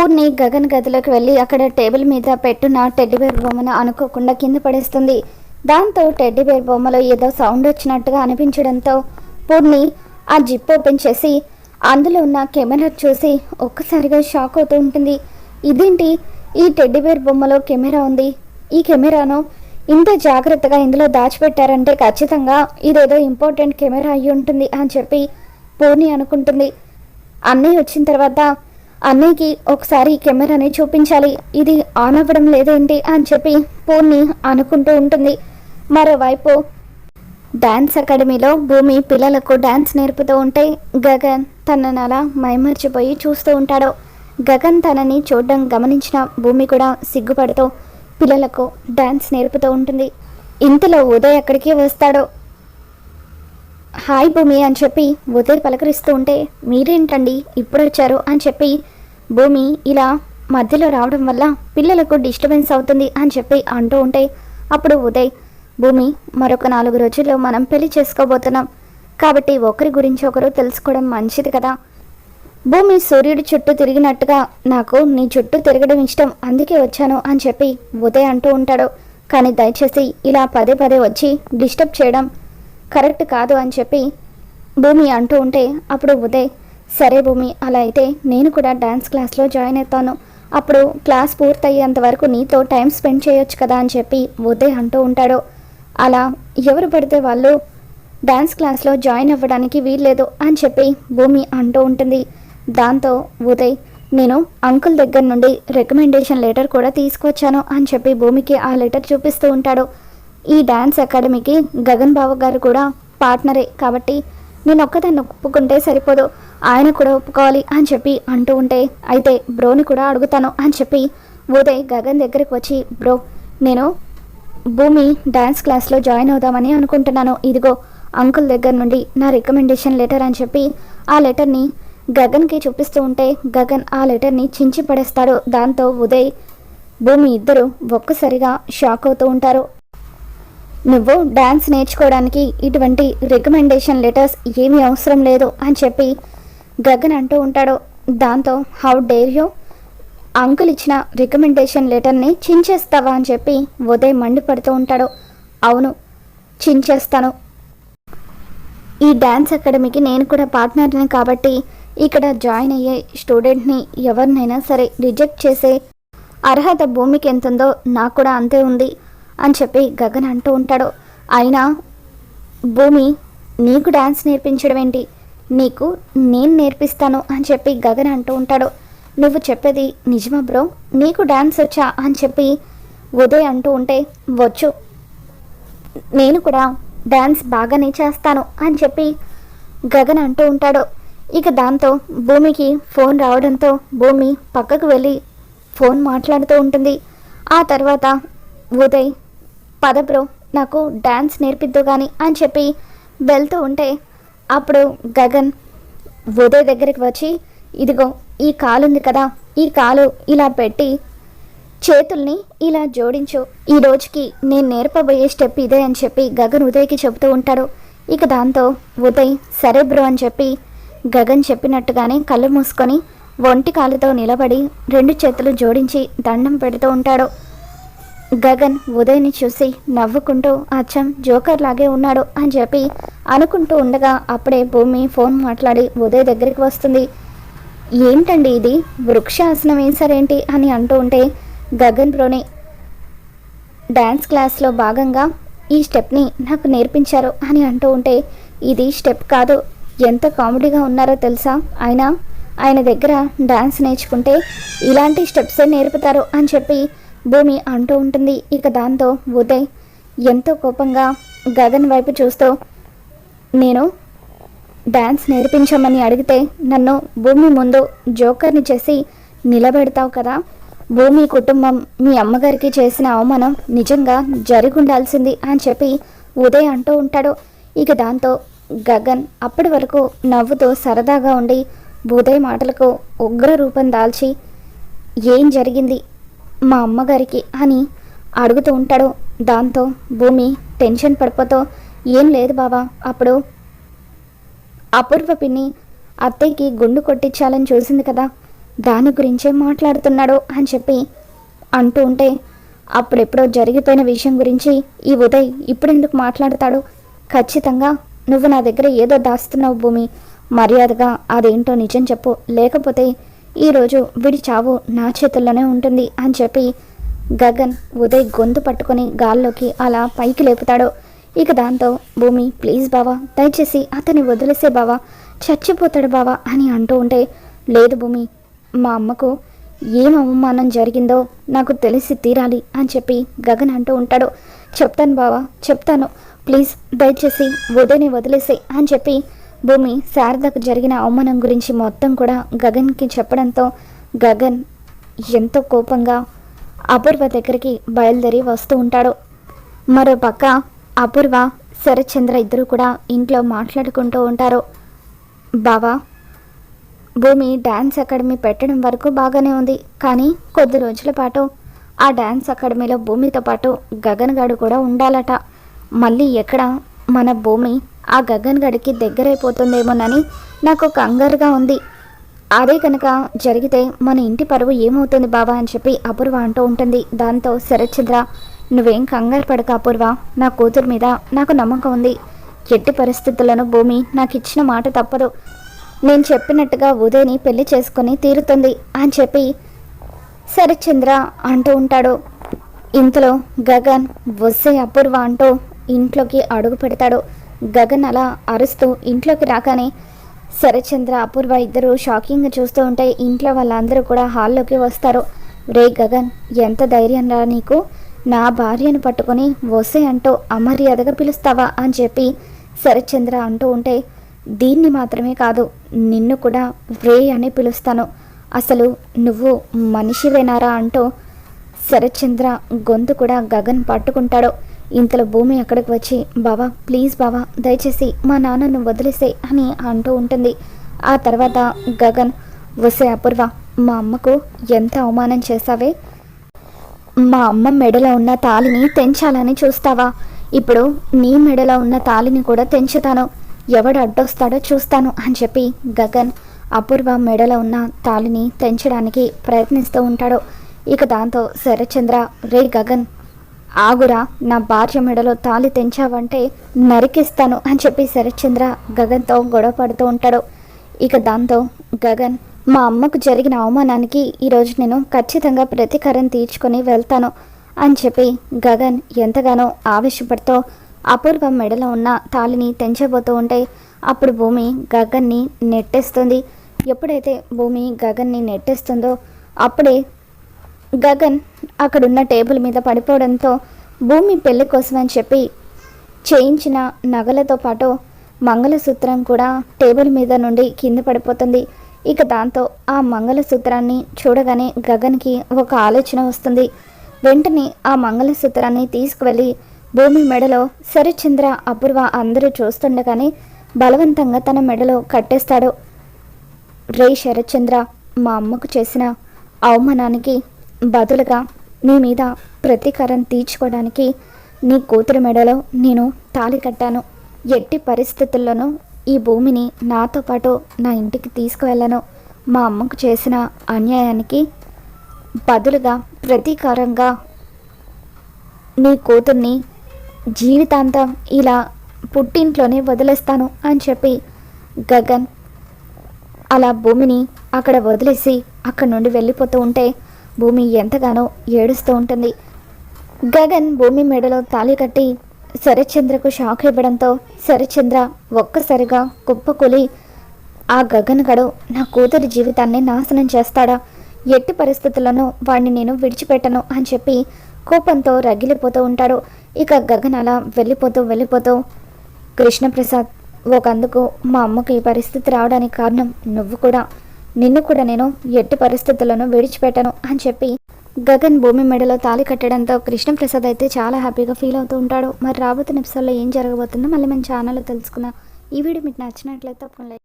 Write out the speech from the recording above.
పూర్ణి గగన్ గదిలోకి వెళ్ళి అక్కడ టేబుల్ మీద పెట్టున్న టెడ్డీబేర్ బొమ్మను అనుకోకుండా కింద పడేస్తుంది. దాంతో టెడ్డీబేర్ బొమ్మలో ఏదో సౌండ్ వచ్చినట్టుగా అనిపించడంతో పూర్ణి ఆ జిప్ ఓపెన్ చేసి అందులో ఉన్న కెమెరా చూసి ఒక్కసారిగా షాక్ అవుతూ ఉంటుంది. ఇదేంటి? ఈ టెడ్డీబేర్ బొమ్మలో కెమెరా ఉంది. ఈ కెమెరాను ఇంత జాగ్రత్తగా ఇందులో దాచిపెట్టారంటే ఖచ్చితంగా ఇదేదో ఇంపార్టెంట్ కెమెరా అయి ఉంటుంది అని చెప్పి పూర్ణి అనుకుంటుంది. అన్నయ్య వచ్చిన తర్వాత అన్నయ్యకి ఒకసారి కెమెరాని చూపించాలి. ఇది ఆన్ అవ్వడం లేదేంటి అని చెప్పి పూర్ణి అనుకుంటూ ఉంటుంది. మరోవైపు డాన్స్ అకాడమీలో భూమి పిల్లలకు డాన్స్ నేర్పుతూ ఉంటే గగన్ తనను అలా మైమర్చిపోయి చూస్తూ ఉంటాడు. గగన్ తనని చూడడం గమనించిన భూమి కూడా సిగ్గుపడుతూ పిల్లలకు డాన్స్ నేర్పుతూ ఉంటుంది. ఇంతలో ఉదయ్ అక్కడికి వస్తాడు. హాయ్ భూమి అని చెప్పి ఉదయ్ పలకరిస్తూ ఉంటే మీరేంటండి ఇప్పుడు వచ్చారు? అని చెప్పి భూమి ఇలా మధ్యలో రావడం వల్ల పిల్లలకు డిస్టర్బెన్స్ అవుతుంది అని చెప్పి అంటూ ఉంటే అప్పుడు ఉదయ్ భూమి మరొక నాలుగు రోజుల్లో మనం పెళ్ళి చేసుకోబోతున్నాం. కాబట్టి ఒకరి గురించి ఒకరు తెలుసుకోవడం మంచిది కదా. భూమి సూర్యుడి చుట్టూ తిరిగినట్టుగా నాకు నీ చుట్టూ తిరగడం ఇష్టం అందుకే వచ్చాను అని చెప్పి ఉదయ్ అంటూ ఉంటాడు. కానీ దయచేసి ఇలా పదే పదే వచ్చి డిస్టర్బ్ చేయడం కరెక్ట్ కాదు అని చెప్పి భూమి అంటూ ఉంటే అప్పుడు ఉదయ్ సరే భూమి అలా అయితే నేను కూడా డ్యాన్స్ క్లాస్లో జాయిన్ అవుతాను. అప్పుడు క్లాస్ పూర్తయ్యేంత వరకు నీతో టైం స్పెండ్ చేయొచ్చు కదా అని చెప్పి ఉదయ్ అంటూ ఉంటాడు. అలా ఎవరు పడితే వాళ్ళు డ్యాన్స్ క్లాస్లో జాయిన్ అవ్వడానికి వీల్లేదు అని చెప్పి భూమి అంటూ ఉంటుంది. దాంతో ఉదయ్ నేను అంకుల్ దగ్గర నుండి రికమెండేషన్ లెటర్ కూడా తీసుకొచ్చాను అని చెప్పి భూమికి ఆ లెటర్ చూపిస్తూ ఉంటాడు. ఈ డ్యాన్స్ అకాడమీకి గగన్ బావ గారు కూడా పార్ట్నరే కాబట్టి నేను ఒక్కదాన్ని ఒప్పుకుంటే సరిపోదు. ఆయన కూడా ఒప్పుకోవాలి అని చెప్పి అంటూ ఉంటే అయితే బ్రోని కూడా అడుగుతాను అని చెప్పి ఉదయ్ గగన్ దగ్గరికి వచ్చి బ్రో నేను భూమి డ్యాన్స్ క్లాస్లో జాయిన్ అవుదామని అనుకుంటున్నాను. ఇదిగో అంకుల్ దగ్గర నుండి నా రికమెండేషన్ లెటర్ అని చెప్పి ఆ లెటర్ని గగన్కి చూపిస్తూ ఉంటే గగన్ ఆ లెటర్ని చించి పడేస్తాడు. దాంతో ఉదయ్ భూమి ఇద్దరు ఒక్కసారిగా షాక్ అవుతూ ఉంటారు. నువ్వు డ్యాన్స్ నేర్చుకోవడానికి ఇటువంటి రికమెండేషన్ లెటర్స్ ఏమీ అవసరం లేదు అని చెప్పి గగన్ అంటూ ఉంటాడు. దాంతో హౌ డేర్ యూ అంకుల్ ఇచ్చిన రికమెండేషన్ లెటర్ని చించేస్తావా? అని చెప్పి ఉదయ్ మండిపడుతూ ఉంటాడు. అవును చించేస్తాను. ఈ డ్యాన్స్ అకాడమీకి నేను కూడా పార్ట్నర్ని కాబట్టి ఇక్కడ జాయిన్ అయ్యే స్టూడెంట్ని ఎవరినైనా సరే రిజెక్ట్ చేసే అర్హత భూమికి ఎంత ఉందో నాకు కూడా అంతే ఉంది. అని చెప్పి గగన్ అంటూ ఉంటాడు. అయినా భూమి నీకు డ్యాన్స్ నేర్పించడం ఏంటి? నీకు నేను నేర్పిస్తాను అని చెప్పి గగన్ అంటూ ఉంటాడు. నువ్వు చెప్పేది నిజమా బ్రో? నీకు డ్యాన్స్ వచ్చా అని చెప్పి ఉదయ్ అంటూ ఉంటే వచ్చు. నేను కూడా డ్యాన్స్ బాగానే చేస్తాను అని చెప్పి గగన్ అంటూ ఉంటాడు. ఇక దాంతో భూమికి ఫోన్ రావడంతో భూమి పక్కకు వెళ్ళి ఫోన్ మాట్లాడుతూ ఉంటుంది. ఆ తర్వాత ఉదయ్ పద బ్రో నాకు డ్యాన్స్ నేర్పిద్దు కానీ అని చెప్పి వెళ్తూ ఉంటే అప్పుడు గగన్ ఉదయ్ దగ్గరికి వచ్చి ఇదిగో ఈ కాలు ఉంది కదా ఈ కాలు ఇలా పెట్టి చేతుల్ని ఇలా జోడించు. ఈ రోజుకి నేను నేర్పబోయే స్టెప్ ఇదే అని చెప్పి గగన్ ఉదయ్కి చెబుతూ ఉంటాడు. ఇక దాంతో ఉదయ్ సరే బ్రో అని చెప్పి గగన్ చెప్పినట్టుగానే కళ్ళు మూసుకొని ఒంటి కాలుతో నిలబడి రెండు చేతులు జోడించి దండం పెడుతూ ఉంటాడు. గగన్ ఉదయ్ని చూసి నవ్వుకుంటూ అచ్చం జోకర్ లాగే ఉన్నాడు అని చెప్పి అనుకుంటూ ఉండగా అప్పుడే భూమి ఫోన్ మాట్లాడి ఉదయ్ దగ్గరికి వస్తుంది. ఏంటండి ఇది? వృక్షాసనం వేసారేంటి అని అంటూ ఉంటే గగన్ బ్రోని డ్యాన్స్ క్లాస్లో భాగంగా ఈ స్టెప్ని నాకు నేర్పించారు అని అంటూ ఉంటే ఇది స్టెప్ కాదు. ఎంత కామెడీగా ఉన్నారో తెలుసా? ఆయన ఆయన దగ్గర డ్యాన్స్ నేర్చుకుంటే ఇలాంటి స్టెప్సే నేర్పుతారు అని చెప్పి భూమి అంటూ ఉంటుంది. ఇక దాంతో ఉదయ్ ఎంతో కోపంగా గగన్ వైపు చూస్తూ నేను డ్యాన్స్ నేర్పించమని అడిగితే నన్ను భూమి ముందు జోకర్ని చేసి నిలబెడతావు కదా? భూమి కుటుంబం మీ అమ్మగారికి చేసిన అవమానం నిజంగా జరిగి ఉండాల్సింది అని చెప్పి ఉదయ్ అంటూ ఉంటాడు. ఇక దాంతో గగన్ అప్పటి వరకు నవ్వుతూ సరదాగా ఉండి ఉదయ్ మాటలకు ఉగ్ర రూపం దాల్చి ఏం జరిగింది? మా అమ్మగారికి అని అడుగుతూ ఉంటాడు. దాంతో భూమి టెన్షన్ పడిపోతూ ఏం లేదు బావా అప్పుడు అపూర్వ పిన్ని అత్తయ్యకి గుండు కొట్టించాలని చూసింది కదా దాని గురించే మాట్లాడుతున్నాడు అని చెప్పి అంటూ ఉంటే అప్పుడెప్పుడో జరిగిపోయిన విషయం గురించి ఈ ఉదయ్ ఇప్పుడెందుకు మాట్లాడతాడు? ఖచ్చితంగా నువ్వు నా దగ్గర ఏదో దాస్తున్నావు భూమి మర్యాదగా అదేంటో నిజం చెప్పు లేకపోతే ఈరోజు వీడి చావు నా చేతుల్లోనే ఉంటుంది అని చెప్పి గగన్ ఉదయ్ గొంతు పట్టుకొని గాల్లోకి అలా పైకి లేపుతాడు. ఇక దాంతో భూమి ప్లీజ్ బావా దయచేసి అతన్ని వదిలేసే బావా చచ్చిపోతాడు బావా అని అంటూ ఉంటే లేదు భూమి మా అమ్మకు ఏం అవమానం జరిగిందో నాకు తెలిసి తీరాలి అని చెప్పి గగన్ అంటూ ఉంటాడు. చెప్తాను బావా చెప్తాను ప్లీజ్ దయచేసి ఉదయని వదిలేసే అని చెప్పి భూమి శారదకు జరిగిన అవమానం గురించి మొత్తం కూడా గగన్కి చెప్పడంతో గగన్ ఎంతో కోపంగా అపూర్వ దగ్గరికి బయలుదేరి వస్తూ ఉంటాడు. మరో పక్క అపూర్వ శరత్చంద్ర ఇద్దరు కూడా ఇంట్లో మాట్లాడుకుంటూ ఉంటారు. బావా భూమి డ్యాన్స్ అకాడమీ పెట్టడం వరకు బాగానే ఉంది కానీ కొద్ది రోజుల పాటు ఆ డ్యాన్స్ అకాడమీలో భూమితో పాటు గగన్ గడు కూడా ఉండాలట. మళ్ళీ ఎక్కడ మన భూమి ఆ గగన్ గడికి దగ్గరైపోతుందేమోనని నాకు కంగారుగా ఉంది. అదే కనుక జరిగితే మన ఇంటి పరువు ఏమవుతుంది బాబా అని చెప్పి అపూర్వ అంటూ ఉంటుంది. దాంతో శరత్చంద్ర నువ్వేం కంగారు పడక అపూర్వ. నా కూతురు మీద నాకు నమ్మకం ఉంది. ఎట్టి పరిస్థితులను భూమి నాకు ఇచ్చిన మాట తప్పదు. నేను చెప్పినట్టుగా ఉదయని పెళ్ళి చేసుకొని తీరుతుంది అని చెప్పి శరత్చంద్ర అంటూ ఉంటాడు. ఇంతలో గగన్ వస్తే అపూర్వ అంటూ ఇంట్లోకి అడుగు పెడతాడు. గగన్ అలా అరుస్తూ ఇంట్లోకి రాగానే శరచంద్ర అపూర్వ ఇద్దరు షాకింగ్గా చూస్తూ ఉంటే ఇంట్లో వాళ్ళందరూ కూడా హాల్లోకి వస్తారు. రే గగన్ ఎంత ధైర్యం రా నీకు? నా భార్యను పట్టుకొని వసే అంటూ అమర్యాదగా పిలుస్తావా? అని చెప్పి శరత్చంద్ర అంటూ ఉంటే దీన్ని మాత్రమే కాదు నిన్ను కూడా రే అని పిలుస్తాను. అసలు నువ్వు మనిషివేనారా? అంటూ శరచంద్ర గొంతు కూడా గగన్ పట్టుకుంటాడు. ఇంతలో భూమి అక్కడికి వచ్చి బావా ప్లీజ్ బావా దయచేసి మా నాన్నను వదిలేసే అని అంటూ ఉంటుంది. ఆ తర్వాత గగన్ వసే అపూర్వ మా అమ్మకు ఎంత అవమానం చేశావే? మా అమ్మ మెడలో ఉన్న తాలిని తెంచాలని చూస్తావా? ఇప్పుడు నీ మెడలో ఉన్న తాలిని కూడా తెంచుతాను. ఎవడు అడ్డొస్తాడో చూస్తాను అని చెప్పి గగన్ అపూర్వ మెడలో ఉన్న తాలిని తెంచడానికి ప్రయత్నిస్తూ ఉంటాడు. ఇక దాంతో శరచంద్ర రే గగన్ ఆగురా నా భార్య మెడలో తాలి తెంచావంటే నరికిస్తాను అని చెప్పి శరత్చంద్ర గగన్తో గొడవ పడుతూ ఉంటాడు. ఇక దాంతో గగన్ మా అమ్మకు జరిగిన అవమానానికి ఈరోజు నేను ఖచ్చితంగా ప్రతీకారం తీర్చుకొని వెళ్తాను అని చెప్పి గగన్ ఎంతగానో ఆవేశపడుతూ అపూర్వ మెడలో ఉన్న తాలిని తెంచబోతూ ఉంటే అప్పుడు భూమి గగన్ని నెట్టేస్తుంది. ఎప్పుడైతే భూమి గగన్ని నెట్టేస్తుందో అప్పుడే గగన్ అక్కడున్న టేబుల్ మీద పడిపోవడంతో భూమి పెళ్ళి కోసమని చెప్పి చేయించిన నగలతో పాటు మంగళసూత్రం కూడా టేబుల్ మీద నుండి కింద పడిపోతుంది. ఇక దాంతో ఆ మంగళసూత్రాన్ని చూడగానే గగన్కి ఒక ఆలోచన వస్తుంది. వెంటనే ఆ మంగళసూత్రాన్ని తీసుకువెళ్ళి భూమి మెడలో శరచంద్ర అపూర్వ అందరూ చూస్తుండగానే బలవంతంగా తన మెడలో కట్టేస్తాడు. రే శరచంద్ర మా అమ్మకు చేసిన అవమానానికి బదులుగా నీ మీద ప్రతీకారం తీర్చుకోవడానికి నీ కూతురు మెడలో నేను తాళి కట్టాను. ఎట్టి పరిస్థితుల్లోనూ ఈ భూమిని నాతో పాటు నా ఇంటికి తీసుకువెళ్ళను. మా అమ్మకు చేసిన అన్యాయానికి బదులుగా ప్రతీకారంగా నీ కూతుర్ని జీవితాంతం ఇలా పుట్టింట్లోనే వదిలేస్తాను అని చెప్పి గగన్ అలా భూమిని అక్కడ వదిలేసి అక్కడ నుండి వెళ్ళిపోతూ ఉంటే భూమి ఎంతగానో ఏడుస్తూ ఉంటుంది. గగన్ భూమి మెడలో తాళి కట్టి శరచంద్రకు షాక్ ఇవ్వడంతో శరచంద్ర ఒక్కసారిగా కుప్పకూలి ఆ గగన్ గడు నా కూతురి జీవితాన్ని నాశనం చేస్తాడా? ఎట్టి పరిస్థితుల్లోనూ వాడిని నేను విడిచిపెట్టను అని చెప్పి కోపంతో రగిలిపోతూ ఉంటాడు. ఇక గగన్ అలా వెళ్ళిపోతూ వెళ్ళిపోతూ కృష్ణప్రసాద్ ఒకందుకు మా అమ్మకు ఈ పరిస్థితి రావడానికి కారణం నువ్వు కూడా. నిన్ను కూడా నేను ఎట్టి పరిస్థితుల్లోనూ విడిచిపెట్టను అని చెప్పి గగన్ భూమి మెడలో తాళి కట్టడంతో కృష్ణప్రసాద్ అయితే చాలా హ్యాపీగా ఫీల్ అవుతూ ఉంటాడు. మరి రాబోతున్న ఎపిసోడ్లో ఏం జరగబోతుందో మళ్ళీ మన ఛానల్లో తెలుసుకుందాం. ఈ వీడియో మీకు నచ్చినట్లయితే తప్పకుండా